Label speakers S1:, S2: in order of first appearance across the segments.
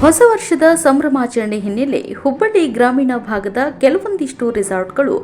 S1: ಹೊಸ ವರ್ಷದ ಸಂಭ್ರಮಾಚರಣೆ ಹಿನ್ನೆಲೆ ಹುಬ್ಬಳ್ಳಿ ಗ್ರಾಮೀಣ ಭಾಗದ ಕೆಲವೊಂದಿಷ್ಟು ರೆಸಾರ್ಟ್ಗಳು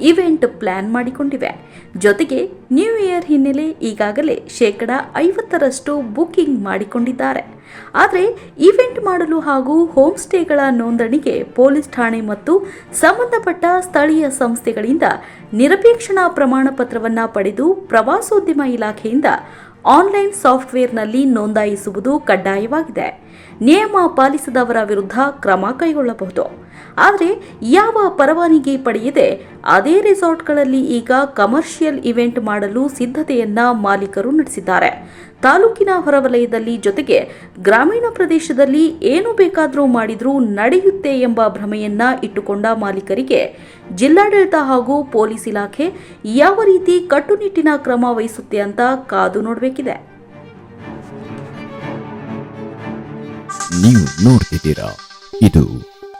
S1: ಇವೆಂಟ್ ಪ್ಲಾನ್ ಮಾಡಿಕೊಂಡಿವೆ. ಜೊತೆಗೆ ನ್ಯೂ ಇಯರ್ ಹಿನ್ನೆಲೆ ಈಗಾಗಲೇ ಶೇಕಡ ಐವತ್ತರಷ್ಟು ಬುಕಿಂಗ್ ಮಾಡಿಕೊಂಡಿದ್ದಾರೆ. ಆದರೆ ಇವೆಂಟ್ ಮಾಡಲು ಹಾಗೂ ಹೋಮ್ ಸ್ಟೇಗಳ ನೋಂದಣಿಗೆ ಪೊಲೀಸ್ ಠಾಣೆ ಮತ್ತು ಸಂಬಂಧಪಟ್ಟ ಸ್ಥಳೀಯ ಸಂಸ್ಥೆಗಳಿಂದ ನಿರಪೇಕ್ಷಣಾ ಪ್ರಮಾಣ ಪತ್ರವನ್ನು ಪಡೆದು ಪ್ರವಾಸೋದ್ಯಮ ಇಲಾಖೆಯಿಂದ ಆನ್ಲೈನ್ ಸಾಫ್ಟ್ವೇರ್ನಲ್ಲಿ ನೋಂದಾಯಿಸುವುದು ಕಡ್ಡಾಯವಾಗಿದೆ. ನಿಯಮ ಪಾಲಿಸದವರ ವಿರುದ್ಧ ಕ್ರಮ ಕೈಗೊಳ್ಳಬಹುದು. ಆದರೆ ಯಾವ ಪರವಾನಗಿ ಪಡೆಯದೆ ಅದೇ ರೆಸಾರ್ಟ್ಗಳಲ್ಲಿ ಈಗ ಕಮರ್ಷಿಯಲ್ ಇವೆಂಟ್ ಮಾಡಲು ಸಿದ್ಧತೆಯನ್ನ ಮಾಲೀಕರು ನಡೆಸಿದ್ದಾರೆ. ತಾಲೂಕಿನ ಹೊರವಲಯದಲ್ಲಿ ಜೊತೆಗೆ ಗ್ರಾಮೀಣ ಪ್ರದೇಶದಲ್ಲಿ ಏನು ಬೇಕಾದರೂ ಮಾಡಿದ್ರೂ ನಡೆಯುತ್ತೆ ಎಂಬ ಭ್ರಮೆಯನ್ನ ಇಟ್ಟುಕೊಂಡ ಮಾಲೀಕರಿಗೆ ಜಿಲ್ಲಾಡಳಿತ ಹಾಗೂ ಪೊಲೀಸ್ ಇಲಾಖೆ ಯಾವ ರೀತಿ ಕಟ್ಟುನಿಟ್ಟಿನ ಕ್ರಮ ವಹಿಸುತ್ತೆ ಅಂತ ಕಾದು ನೋಡಬೇಕಿದೆ.
S2: ನೀವು ನೋಡ್ತಿದ್ದೀರಾ? ಇದು